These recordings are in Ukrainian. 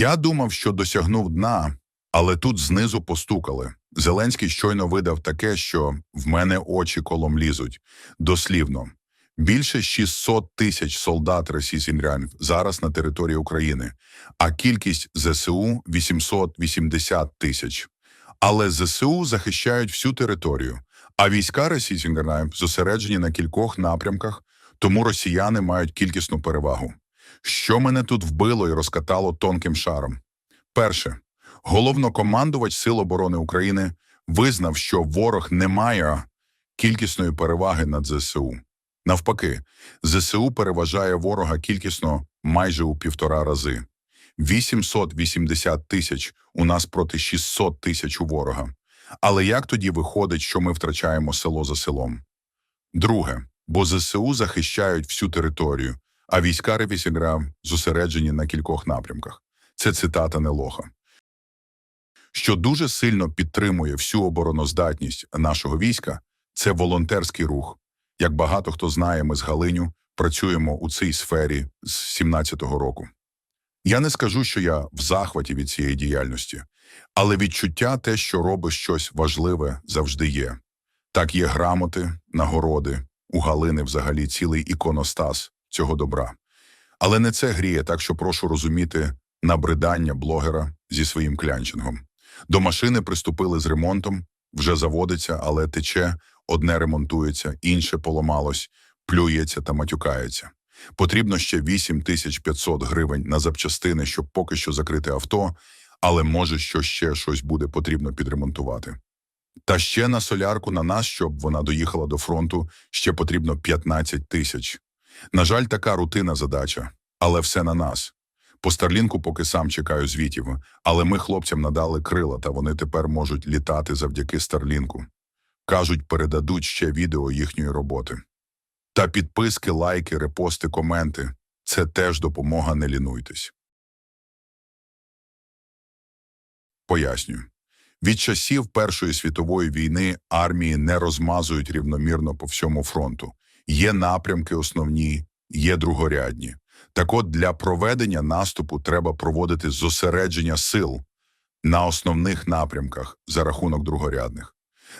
Я думав, що досягнув дна, але тут знизу постукали. Зеленський щойно видав таке, що в мене очі колом лізуть. Дослівно. Більше 600 тисяч солдат російських зараз на території України, а кількість ЗСУ 880 тисяч. Але ЗСУ захищають всю територію, а війська російських зосереджені на кількох напрямках, тому росіяни мають кількісну перевагу. Що мене тут вбило і розкатало тонким шаром? Перше, головнокомандувач Сил оборони України визнав, що ворог не має кількісної переваги над ЗСУ. Навпаки, ЗСУ переважає ворога кількісно майже у півтора рази. 880 тисяч у нас проти 600 тисяч у ворога. Але як тоді виходить, що ми втрачаємо село за селом? Друге, бо ЗСУ захищають всю територію, а війська Ревісігра зосереджені на кількох напрямках. Це цитата Нелоха. Що дуже сильно підтримує всю обороноздатність нашого війська, це волонтерський рух. Як багато хто знає, ми з Галиню працюємо у цій сфері з 17-го року. Я не скажу, що я в захваті від цієї діяльності, але відчуття те, що робиш щось важливе, завжди є. Так є грамоти, нагороди, у Галини взагалі цілий іконостас цього добра. Але не це гріє, так що прошу розуміти набридання блогера зі своїм клянчингом. До машини приступили з ремонтом, вже заводиться, але тече, одне ремонтується, інше поламалось, плюється та матюкається. Потрібно ще 8500 гривень на запчастини, щоб поки що закрити авто, але може, що ще щось буде потрібно підремонтувати. Та ще на солярку на нас, щоб вона доїхала до фронту, ще потрібно 15 тисяч. На жаль, така рутина задача, але все на нас. По Старлінку поки сам чекаю звітів, але ми хлопцям надали крила, та вони тепер можуть літати завдяки Старлінку. Кажуть, передадуть ще відео їхньої роботи. Та підписки, лайки, репости, коменти це теж допомога, не лінуйтесь. Пояснюю. Від часів Першої світової війни армії не розмазують рівномірно по всьому фронту. Є напрямки основні, є другорядні. Так от для проведення наступу треба проводити зосередження сил на основних напрямках за рахунок другорядних.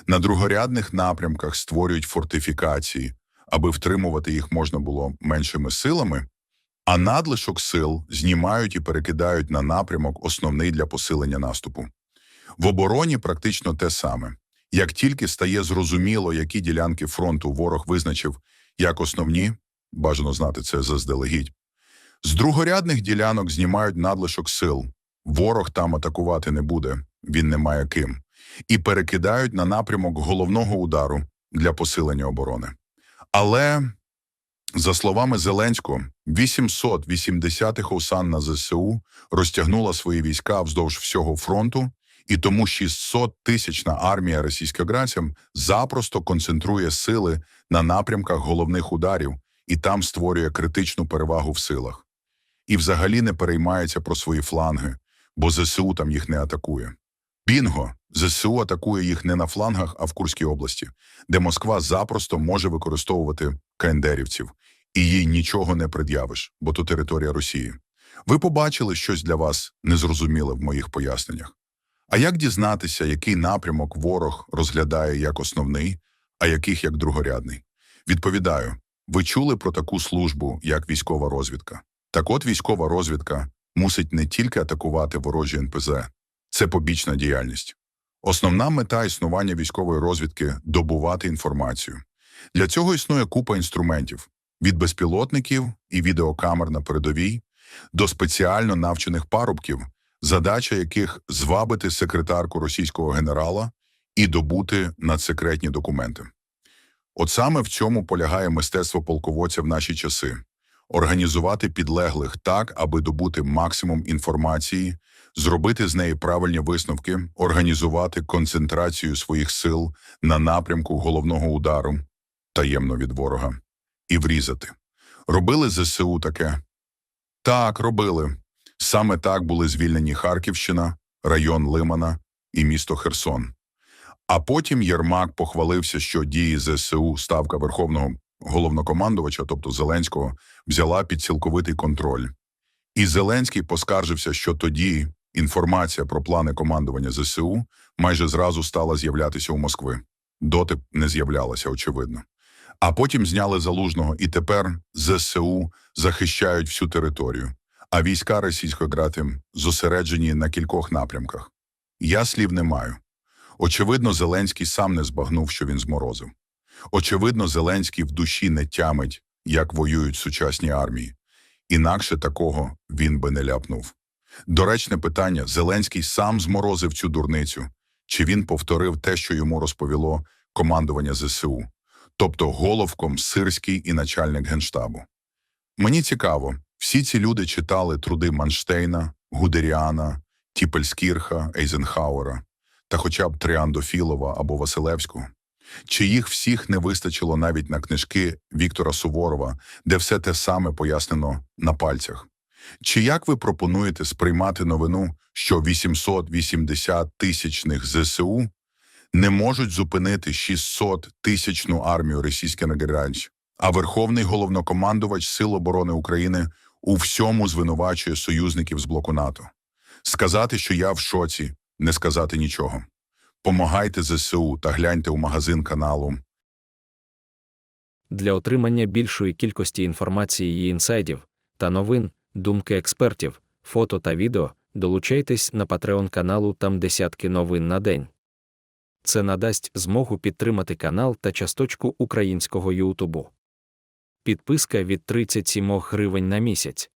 На другорядних напрямках створюють фортифікації, аби втримувати їх можна було меншими силами, а надлишок сил знімають і перекидають на напрямок основний для посилення наступу. В обороні практично те саме. Як тільки стає зрозуміло, які ділянки фронту ворог визначив як основні, бажано знати це заздалегідь, з другорядних ділянок знімають надлишок сил. Ворог там атакувати не буде, він не має ким, і перекидають на напрямок головного удару для посилення оборони. Але, за словами Зеленського, 880-х Осан на ЗСУ розтягнула свої війська вздовж всього фронту, і тому 600-тисячна армія російськоградцям запросто концентрує сили на напрямках головних ударів і там створює критичну перевагу в силах. І взагалі не переймається про свої фланги, бо ЗСУ там їх не атакує. Бінго! ЗСУ атакує їх не на флангах, а в Курській області, де Москва запросто може використовувати кендерівців, і їй нічого не пред'явиш, бо то територія Росії. Ви побачили щось для вас незрозуміле в моїх поясненнях. А як дізнатися, який напрямок ворог розглядає як основний, а яких як другорядний? Відповідаю, ви чули про таку службу, як військова розвідка. Так от військова розвідка мусить не тільки атакувати ворожі НПЗ, це побічна діяльність. Основна мета існування військової розвідки добувати інформацію. Для цього існує купа інструментів від безпілотників і відеокамер на передовій до спеціально навчених парубків, задача яких звабити секретарку російського генерала і добути надсекретні документи. От саме в цьому полягає мистецтво полководця в наші часи організувати підлеглих так, аби добути максимум інформації, зробити з неї правильні висновки, організувати концентрацію своїх сил на напрямку головного удару таємно від ворога і врізати. Робили ЗСУ таке? Так, робили. Саме так були звільнені Харківщина, район Лимана і місто Херсон. А потім Єрмак похвалився, що дії ЗСУ ставка Верховного головнокомандувача, тобто Зеленського, взяла під цілковитий контроль. І Зеленський поскаржився, що тоді інформація про плани командування ЗСУ майже зразу стала з'являтися у Москви. Доти не з'являлася, очевидно. А потім зняли залужного, і тепер ЗСУ захищають всю територію, а війська російської грати зосереджені на кількох напрямках. Я слів не маю. Очевидно, Зеленський сам не збагнув, що він зморозив. Очевидно, Зеленський в душі не тямить, як воюють сучасні армії. Інакше такого він би не ляпнув. Доречне питання: Зеленський сам зморозив цю дурницю, чи він повторив те, що йому розповіло командування ЗСУ, тобто головком Сирський і начальник генштабу. Мені цікаво, всі ці люди читали труди Манштейна, Гудеріана, Тіпельскірха, Ейзенхауера та хоча б Тріандофілова або Василевського. Чи їх всіх не вистачило навіть на книжки Віктора Суворова, де все те саме пояснено на пальцях? Чи як ви пропонуєте сприймати новину, що 880 тисячних ЗСУ не можуть зупинити 600 тисячну армію російських награнч, а Верховний головнокомандувач Сил оборони України у всьому звинувачує союзників з блоку НАТО? Сказати, що я в шоці, не сказати нічого. Помагайте ЗСУ та гляньте у магазин каналу. Для отримання більшої кількості інформації і інсайдів та новин, думки експертів, фото та відео, долучайтесь на Patreon каналу там десятки новин на день. Це надасть змогу підтримати канал та часточку українського Ютубу. Підписка від 37 гривень на місяць.